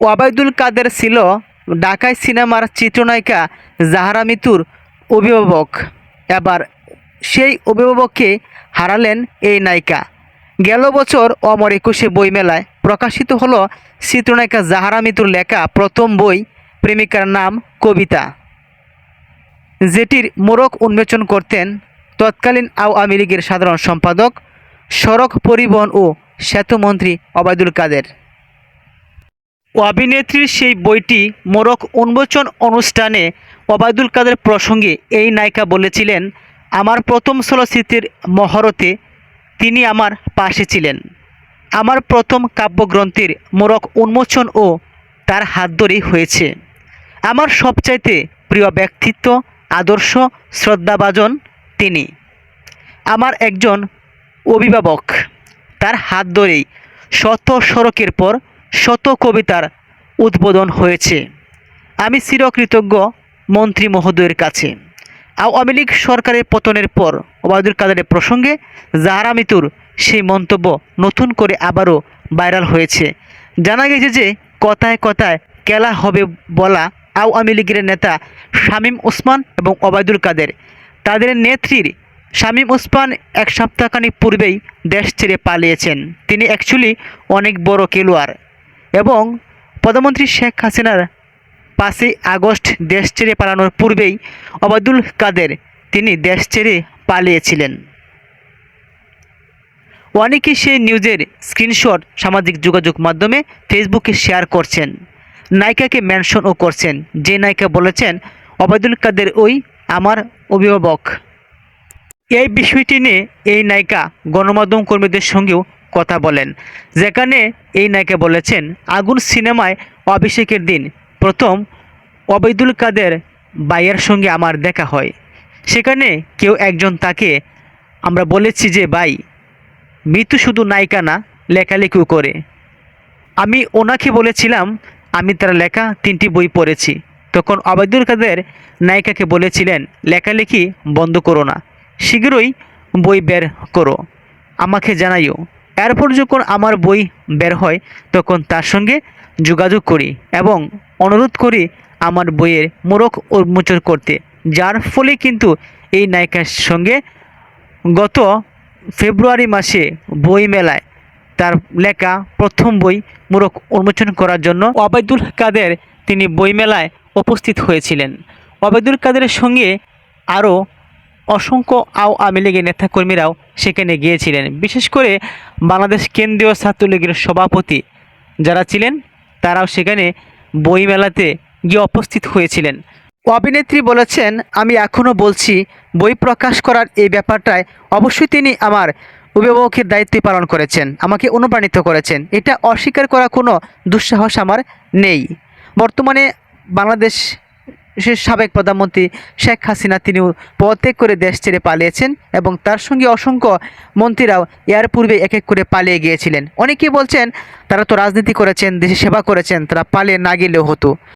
ওবায়দুল কাদের ছিল ঢাকায় সিনেমার চিত্রনায়িকা জাহারা মিতুর অভিভাবক। এবার সেই অভিভাবককে হারালেন এই নায়িকা। গেল বছর অমর একুশে বইমেলায় প্রকাশিত হলো চিত্রনায়িকা জাহারা মিতুর লেখা প্রথম বই, প্রেমিকার নাম কবিতা। যেটির মোড়ক উন্মোচন করতেন তৎকালীন আওয়ামী লীগের সাধারণ সম্পাদক সড়ক পরিবহন ও সেতুমন্ত্রী অবায়দুল কাদের। অভিনেত্রীর সেই বইটি মোড়ক উন্মোচন অনুষ্ঠানে ওবায়দুল কাদের প্রসঙ্গে এই নায়িকা বলেছিলেন, আমার প্রথম চলচ্চিত্রের মহরতে তিনি আমার পাশে ছিলেন। আমার প্রথম কাব্যগ্রন্থের মোড়ক উন্মোচন ও তার হাত ধরেই হয়েছে। আমার সবচাইতে প্রিয় ব্যক্তিত্ব, আদর্শ, শ্রদ্ধাভাজন তিনি। আমার একজন অভিভাবক। তার হাত ধরেই শত সড়কের পর শত কবিতার উদ্বোধন হয়েছে। আমি চিরকৃতজ্ঞ মন্ত্রী মহোদয়ের কাছে। আওয়ামী লীগ সরকারের পতনের পর ওবায়দুল কাদেরের প্রসঙ্গে জাহারা মিতুর সেই মন্তব্য নতুন করে আবারও ভাইরাল হয়েছে। জানা গেছে যে কথায় কথায় কেলা হবে বলা আওয়ামী লীগের নেতা শামীম ওসমান এবং ওবায়দুল কাদের। তাদের নেত্রীর শামীম ওসমান এক সপ্তাহখানিক পূর্বেই দেশ ছেড়ে পালিয়েছেন। তিনি অ্যাকচুয়ালি অনেক বড় খেলোয়াড়। এবং প্রধানমন্ত্রী শেখ হাসিনার পাঁচই আগস্ট দেশ ছেড়ে পালানোর পূর্বেই ওবায়দুল কাদের তিনি দেশ ছেড়ে পালিয়েছিলেন। অনেকে সেই নিউজের স্ক্রিনশট, সামাজিক যোগাযোগ মাধ্যমে ফেসবুকে শেয়ার করছেন, নায়িকাকে মেনশনও করছেন। যে নায়িকা বলেছেন, ওবায়দুল কাদের ওই আমার অভিভাবক। এই বিষয়টি নিয়ে এই নায়িকা গণমাধ্যম কর্মীদের সঙ্গেও কথা বলেন। যেখানে এই নায়িকা বলেছেন, আগুন সিনেমায় অভিষেকের দিন। প্রথম ওবায়দুল কাদের বাইয়ের সঙ্গে আমার দেখা হয়। সেখানে কেউ একজন তাকে আমরা বলেছি যে, ভাই, মৃত্যু শুধু নায়িকা না, লেখালেখিও করে। আমি ওনাকে বলেছিলাম, আমি তার লেখা তিনটি বই পড়েছি। তখন অবায়দুল কাদের নায়িকাকে বলেছিলেন, লেখালেখি বন্ধ করো না, শীঘ্রই বই বের করো। আমাকে জানাইও। এরপর যখন আমার বই বের হয়, তখন তার সঙ্গে যোগাযোগ করি এবং অনুরোধ করি আমার বইয়ের মোরক উন্মোচন করতে। যার ফলে কিন্তু এই নায়িকার সঙ্গে গত ফেব্রুয়ারি মাসে বই মেলায় তার লেখা প্রথম বই মোরক উন্মোচন করার জন্য ওবায়দুল কাদের তিনি বইমেলায় উপস্থিত হয়েছিলেন। ওবায়দুল কাদের সঙ্গে আরও অসংখ্য আওয়ামী লীগের নেতাকর্মীরাও সেখানে গিয়েছিলেন। বিশেষ করে বাংলাদেশ কেন্দ্রীয় ছাত্রলীগের সভাপতি যারা ছিলেন, তারাও সেখানে বইমেলাতে গিয়ে উপস্থিত হয়েছিলেন। অভিনেত্রী বলেছেন, আমি এখনও বলছি, বই প্রকাশ করার এই ব্যাপারটায় অবশ্যই তিনি আমার অভিভাবকের দায়িত্ব পালন করেছেন, আমাকে অনুপ্রাণিত করেছেন। এটা অস্বীকার করা কোনো দুঃসাহস আমার নেই। বর্তমানে বাংলাদেশ সাবেক প্রধানমন্ত্রী শেখ হাসিনা, তিনিও পদত্যাগ করে দেশ ছেড়ে পালিয়েছেন এবং তার সঙ্গে অসংখ্য মন্ত্রীরাও এর পূর্বে এক এক করে পালিয়ে গিয়েছিলেন। অনেকেই বলছেন, তারা তো রাজনীতি করেছেন, দেশে সেবা করেছেন, তারা পালিয়ে না গেলেও হতো।